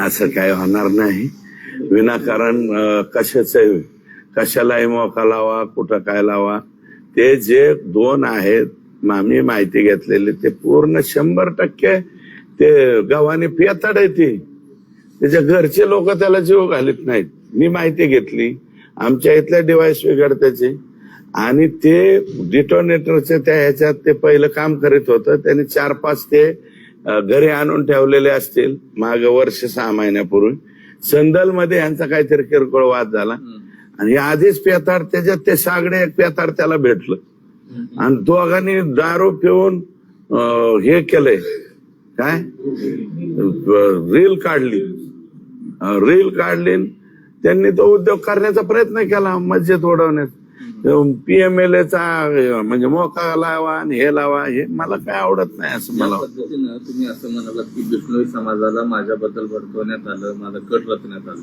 असं काय होणार नाही. विनाकारण कशाच कशाचं कशालाही मोका लावा कुठं काय लावा. ते जे दोन आहेत आम्ही माहिती घेतलेली ते पूर्ण शंभर टक्के ते गव्हाने पियाताड येते त्याच्या घरचे लोक त्याला जीव घालत नाहीत. मी माहिती घेतली. आमच्या इथल्या डिव्हाइस त्याची. आणि ते डिटोनेटरचे त्या ह्याच्यात ते पहिलं काम करीत होतं. त्यांनी चार पाच ते घरी आणून ठेवलेले असतील माग वर्ष सहा महिन्यापूर्वी. संदलमध्ये यांचा काहीतरी किरकोळ वाद झाला. आणि आधीच पेताड त्याच्यात ते सागडे एक पेताड त्याला भेटलं. आणि दोघांनी दारू पिऊन हे केलंय. काय? रील काढली. रील काढली. त्यांनी तो उद्योग करण्याचा प्रयत्न केला मस्जिद उडवण्यात पीएमएलए चा म्हणजे मोका लावा आणि हे लावा हे मला काय आवडत नाही असं मला पद्धतीनं तुम्ही असं म्हणालात की बिष्णोई समाजाला माझ्याबद्दल भडकवण्यात आलं माझं कट रचण्यात आलं.